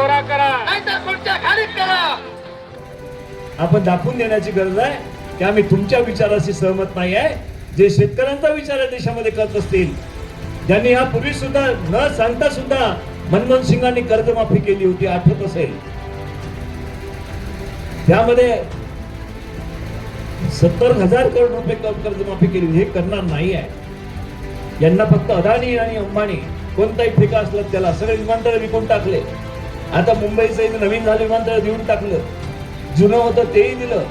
कोरा करा. नाहीतर खुर्च्या खाली करा. आपण दाखवून देण्याची गरज आहे की आम्ही तुमच्या विचाराशी सहमत नाही आहे. जे शेतकऱ्यांचा विचार या देशामध्ये करत असतील ज्यांनी या पूर्वी सुद्धा न सांगता सुद्धा मनमोहन सिंगांनी कर्जमाफी केली होती आठवत असेल. त्यामध्ये सत्तर हजार करोड रुपये कर्जमाफी केली हे करणार नाही आहे. यांना फक्त अदानी आणि अंबानी कोणताही फेका असला त्याला सगळे विमानतळ विकून टाकले. आता मुंबईचं नवीन झालं विमानतळ देऊन टाकलं. जुनं होतं तेही दिलं.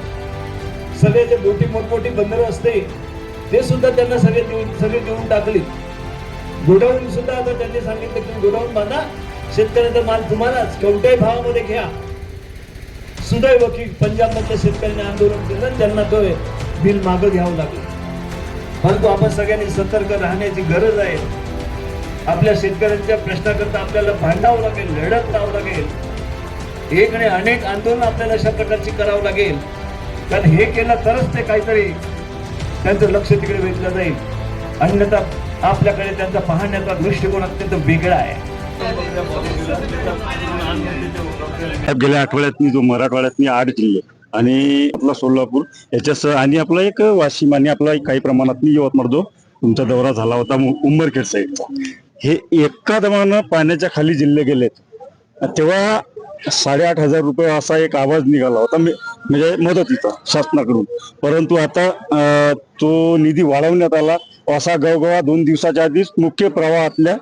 सगळे जे मोठी मोठमोठी बंदरं असते. ते सुद्धा त्यांना सगळे देऊन सगळे देऊन टाकली. गोडाऊन सुद्धा आता त्यांनी सांगितलं की गोडाऊन बांधा. शेतकऱ्याचा माल तुम्हालाच. कोणत्याही भावामध्ये घ्या. सुदैव की पंजाब मधल्या शेतकऱ्यांनी आंदोलन केलं त्यांना तो बिल मागं घ्यावं लागलं. परंतु आपण सगळ्यांनी सतर्क राहण्याची गरज आहे. आपल्या शेतकऱ्यांच्या प्रश्नाकरता आपल्याला भांडावं लागेल लढत लावं लागेल. एक आणि अनेक आंदोलन आपल्याला अशा प्रकारची करावं लागेल. कारण हे केलं तरच ते काहीतरी त्यांचं लक्ष तिकडे वेधलं जाईल. अन्यथा आपल्याकडे त्यांचा पाहण्याचा दृष्टिकोन अत्यंत वेगळा आहे. गेल्या आठवड्यात जो मराठवाड्यात आठ जिल्हे आणि आपला सोलापूर याच्यासह आणि आपला एक वाशिम आणि आपला एक काही प्रमाणात यवतमाळ जो तुमचा दौरा झाला होता उंबरखेड साईडचा. हे एका दमानं पाण्याच्या खाली जिल्हे गेलेत. तेव्हा साडेआठ हजार रुपये असा एक आवाज निघाला होता म्हणजे मदतीचा शासनाकडून. परंतु आता तो निधी वाढवण्यात आला. असा गवगवा दोन दिवसाच्या आधीच मुख्य प्रवाहातल्या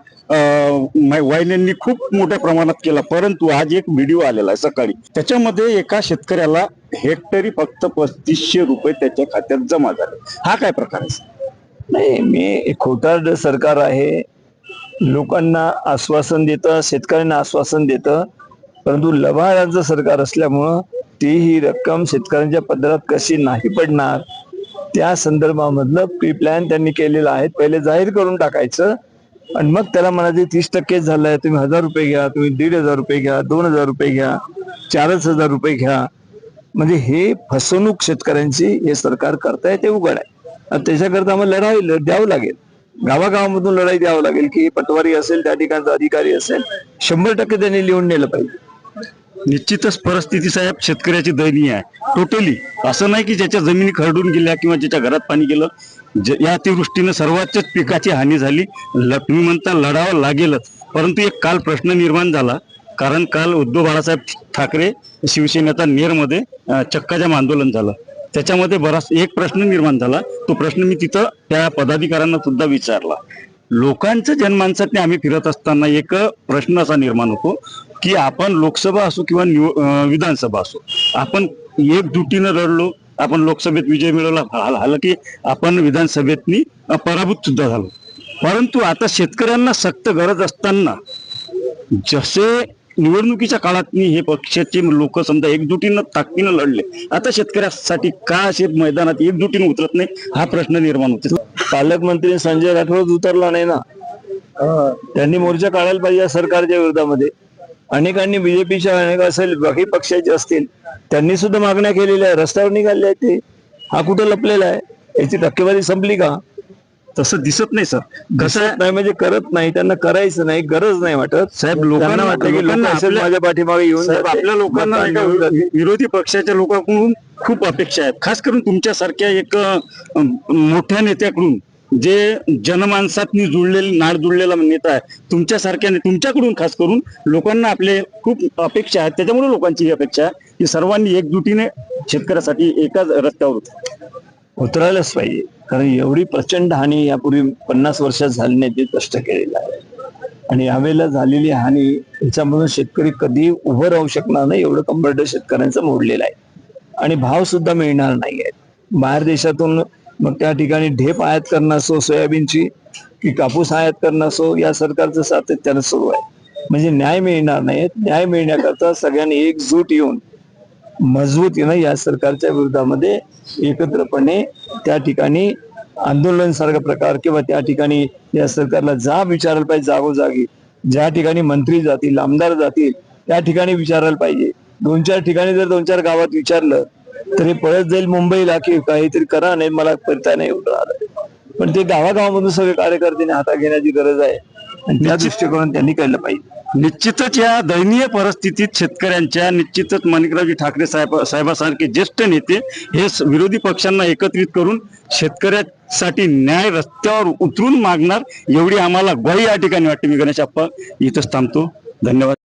वाहिन्यांनी खूप मोठ्या प्रमाणात केला. परंतु आज एक व्हिडिओ आलेला आहे सकाळी. त्याच्यामध्ये एका शेतकऱ्याला हेक्टरी फक्त पस्तीसशे रुपये त्याच्या खात्यात जमा झाले. हा काय प्रकार आहे? नाही मी खोटारड सरकार आहे. लोकांना आश्वासन देतं शेतकऱ्यांना आश्वासन देतं. परंतु लभाराचं सरकार असल्यामुळं ती ही रक्कम शेतकऱ्यांच्या पदरात कशी नाही पडणार? त्या संदर्भामधलं प्री प्लॅन त्यांनी केलेलं आहे. पहिले जाहीर करून टाकायचं. आणि मग त्याला म्हणायचे तीस टक्केच झालंय तुम्ही हजार रुपये घ्या तुम्ही दीड हजार रुपये घ्या दोन हजार रुपये घ्या चारच हजार रुपये घ्या. म्हणजे हे फसवणूक शेतकऱ्यांची हे सरकार करताय ते उघड आहे. आणि त्याच्याकरता आम्हाला लढाई द्यावं लागेल. गावागावामधून लढाई द्यावं लागेल की पटवारी असेल त्या ठिकाणचा अधिकारी असेल शंभर टक्के त्यांनी लिहून नेलं पाहिजे. निश्चितच परिस्थिती साहेब शेतकऱ्याची दयनीय आहे. टोटली असं नाही की ज्याच्या जमिनी खरडून गेल्या किंवा ज्याच्या घरात पाणी गेलं ज- या अतिवृष्टीनं सर्वांच्याच पिकाची हानी झाली. तुम्ही म्हणता लढावं लागेलच. परंतु एक काल प्रश्न निर्माण झाला. कारण काल उद्धव बाळासाहेब ठाकरे शिवसेनेचा नेरमध्ये चक्काजाम आंदोलन झालं. त्याच्यामध्ये बराच एक प्रश्न निर्माण झाला. तो प्रश्न मी तिथं त्या पदाधिकाऱ्यांना सुद्धा विचारला. लोकांच्या जनमानसातने आम्ही फिरत असताना एक प्रश्न असा निर्माण होतो की आपण लोकसभा असो किंवा विधानसभा असो आपण एकजुटीनं रडलो आपण लोकसभेत विजय मिळवला हाल की आपण विधानसभेतनी पराभूत सुद्धा झालो. परंतु आता शेतकऱ्यांना सक्त गरज असताना जसे निवडणुकीच्या काळात हे पक्षाचे लोक समजा एकजुटीनं ताकदीनं लढले. आता शेतकऱ्यासाठी का असे मैदानात एकजुटीनं उतरत नाही? हा प्रश्न निर्माण होतो. पालकमंत्री संजय राठोड उतरला नाही ना? त्यांनी मोर्चा काढायला पाहिजे सरकारच्या विरोधामध्ये. अनेकांनी बीजेपीच्या अनेक असेल बाकी पक्षाचे असतील त्यांनी सुद्धा मागण्या केलेल्या रस्त्यावर निघाले आहेत ते. हा कुठं लपलेला आहे? याची टक्केवारी संपली का? तसं दिसत नाही सर कसं नाही म्हणजे करत नाही त्यांना करायचं नाही गरज नाही वाटत साहेब लोकांना वाटतं की माझ्या पाठीमागे येऊन. आपल्या लोकांना. विरोधी पक्षाच्या लोकांकडून खूप अपेक्षा आहेत खास करून तुमच्यासारख्या एक मोठ्या नेत्याकडून जे जनमानसातनी जुळलेले नाड जुळलेला नेता आहे तुमच्यासारख्या तुमच्याकडून खास करून लोकांना आपले खूप अपेक्षा आहेत त्याच्यामुळे लोकांची ही अपेक्षा आहे की सर्वांनी एकजुटीने शेतकऱ्यासाठी एकाच रस्त्यावर. उतरायलाच पाहिजे कारण एवढी प्रचंड हानी यापूर्वी पन्नास वर्षात झाली नाही ते कष्ट केलेलं आहे. आणि यावेळेला झालेली हानी याच्यामधून शेतकरी कधी उभं राहू शकणार नाही एवढं कंबरड शेतकऱ्यांचं मोडलेलं आहे. आणि भाव सुद्धा मिळणार नाही आहेत बाहेर देशातून मग त्या ठिकाणी ढेप आयात करणं असो सोयाबीनची की कापूस आयात करणं असो या सरकारचं सातत्यानं सुरू आहे. म्हणजे न्याय मिळणार नाही न्याय मिळण्याकरता सगळ्यांनी एकजूट येऊन मजबूतीनं या सरकारच्या विरोधामध्ये एकत्रपणे त्या ठिकाणी आंदोलन सारखा प्रकार किंवा त्या ठिकाणी या सरकारला जा विचारायला पाहिजे जागोजागी. ज्या ठिकाणी मंत्री जातील आमदार जातील त्या ठिकाणी विचारायला पाहिजे. दोन चार ठिकाणी जर दोन चार गावात विचारलं तर हे पळत जाईल मुंबईला की काहीतरी करा नाही मला परता नाही राहिलं पण ते गावागावामधून सगळे कार्यकर्त्यांनी हातात घेण्याची गरज आहे. आणि त्या दृष्टिकोनातून त्यांनी केलं पाहिजे. निश्चितच या दयनीय परिस्थितीत शेतकऱ्यांच्या निश्चितच माणिकरावजी ठाकरे साहेब साहेबासारखे ज्येष्ठ नेते हे स- विरोधी पक्षांना एकत्रित करून शेतकऱ्यासाठी न्याय रस्त्यावर उतरून मागणार एवढी आम्हाला ग्वाही या ठिकाणी वाटते. मी गणेश अप्पा इथंच थांबतो. धन्यवाद.